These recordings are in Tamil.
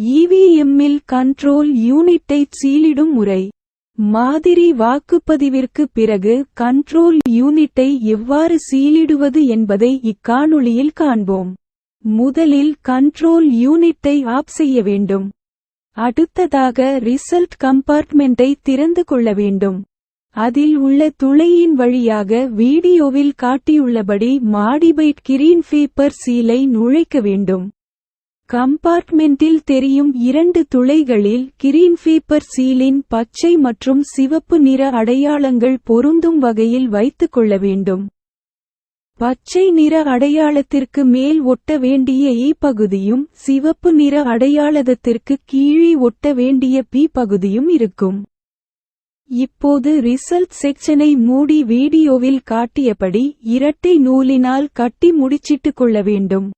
இவிஎம்மில் கண்ட்ரோல் யூனிட்டை சீலிடும் முறை. மாதிரி வாக்குப்பதிவிற்கு பிறகு கண்ட்ரோல் யூனிட்டை எவ்வாறு சீலிடுவது என்பதை இக்காணொளியில் காண்போம். முதலில் கண்ட்ரோல் யூனிட்டை ஆஃப் செய்ய வேண்டும். அடுத்ததாக ரிசல்ட் கம்பார்ட்மெண்ட்டை திறந்து கொள்ள வேண்டும். அதில் உள்ள துளையின் வழியாக வீடியோவில் காட்டியுள்ளபடி மாடிபைட் கிரீன் பேப்பர் சீலை நுழைக்க வேண்டும். கம்பார்ட்மெண்டில் தெரியும் இரண்டு துளைகளில் கிரீன்ஃபீப்பர் சீலின் பச்சை மற்றும் சிவப்பு நிற அடையாளங்கள் பொருந்தும் வகையில் வைத்துக் கொள்ள வேண்டும். பச்சை நிற அடையாளத்திற்கு மேல் ஒட்ட வேண்டிய இ பகுதியும் சிவப்பு நிற அடையாளத்திற்கு கீழே ஒட்ட வேண்டிய பி பகுதியும் இருக்கும். இப்போது ரிசல்ட் செக்ஷனை மூடி வீடியோவில் காட்டியபடி இரட்டை நூலினால் கட்டி முடிச்சிட்டுக் கொள்ள வேண்டும்.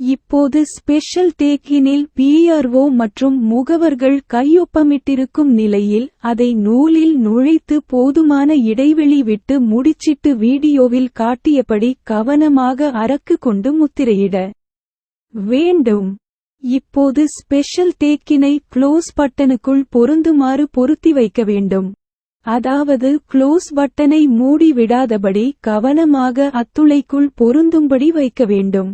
இப்போது ஸ்பெஷல் தேக்கினில் பிஆர்ஓ மற்றும் முகவர்கள் கையொப்பமிட்டிருக்கும் நிலையில் அதை நூலில் நுழைத்து போதுமான இடைவெளி விட்டு முடிச்சிட்டு வீடியோவில் காட்டியபடி கவனமாக அரக்கு கொண்டு முத்திரையிட வேண்டும். இப்போது ஸ்பெஷல் தேக்கினை க்ளோஸ் பட்டனுக்குள் பொருந்துமாறு பொருத்தி வைக்க வேண்டும். அதாவது க்ளோஸ் பட்டனை மூடி விடாதபடி கவனமாக அத்துளைக்குள் பொருந்தும்படி வைக்க வேண்டும்.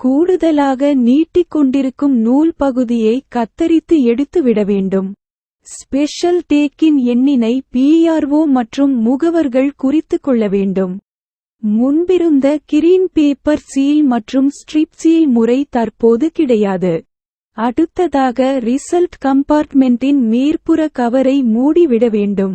கூடுதலாக நீட்டிக்கொண்டிருக்கும் நூல் பகுதியை கத்தரித்து எடுத்து விட வேண்டும். ஸ்பெஷல் டேக்கின் எண்ணினை பிஆர்ஓ மற்றும் முகவர்கள் குறித்து கொள்ள வேண்டும். முன்பிருந்த கிரீன் பேப்பர் சீல் மற்றும் ஸ்ட்ரிப் சீல் முறை தற்போது கிடையாது. அடுத்ததாக ரிசல்ட் கம்பார்ட்மெண்டின் மேற்புற கவரை மூடிவிட வேண்டும்.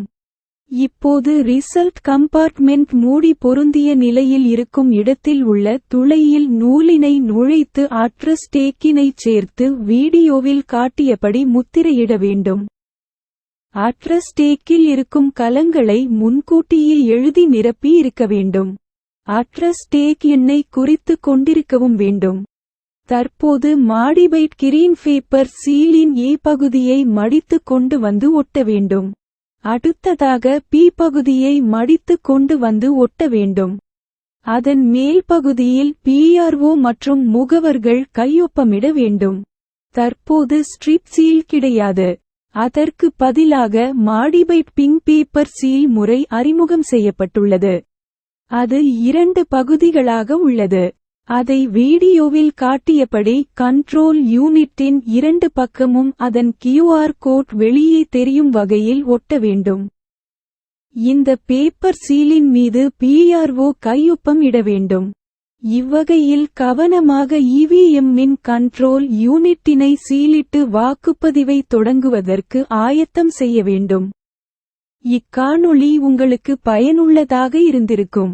இப்போது ரிசல்ட் கம்பார்ட்மெண்ட் மூடி பொருந்திய நிலையில் இருக்கும் இடத்தில் உள்ள துளையில் நூலினை நுழைத்து அட்ரஸ் டேக்கினை சேர்த்து வீடியோவில் காட்டியபடி முத்திரையிட வேண்டும். அட்ரஸ் டேக்கில் இருக்கும் கலங்களை முன்கூட்டியே எழுதி நிரப்பி இருக்க வேண்டும். அட்ரஸ் டேக் எண்ணை குறித்து கொண்டிருக்கவும் வேண்டும். தற்போது மாடிபைட் கிரீன் பேப்பர் சீலின் ஏ பகுதியை மடித்து கொண்டு வந்து ஒட்ட வேண்டும். அடுத்ததாக பி பகுதியை மடித்து கொண்டு வந்து ஒட்ட வேண்டும். அதன் மேல் பகுதியில் பிஆர்ஓ மற்றும் முகவர்கள் கையொப்பமிட வேண்டும். தற்போது ஸ்ட்ரிப் சீல் கிடையாது. அதற்கு பதிலாக மாடிபைட் பிங்க் பேப்பர் சீல் முறை அறிமுகம் செய்யப்பட்டுள்ளது. அது இரண்டு பகுதிகளாக உள்ளது. அதை வீடியோவில் காட்டியபடி கண்ட்ரோல் யூனிட்டின் இரண்டு பக்கமும் அதன் கியூஆர் கோட் வெளியே தெரியும் வகையில் ஒட்ட வேண்டும். இந்த பேப்பர் சீலின் மீது பிஆர்ஓ கையொப்பம் இட வேண்டும். இவ்வகையில் கவனமாக இவிஎம்மின் கண்ட்ரோல் யூனிட்டினை சீலிட்டு வாக்குப்பதிவை தொடங்குவதற்கு ஆயத்தம் செய்ய வேண்டும். இக்காணொளி உங்களுக்கு பயனுள்ளதாக இருந்திருக்கும்.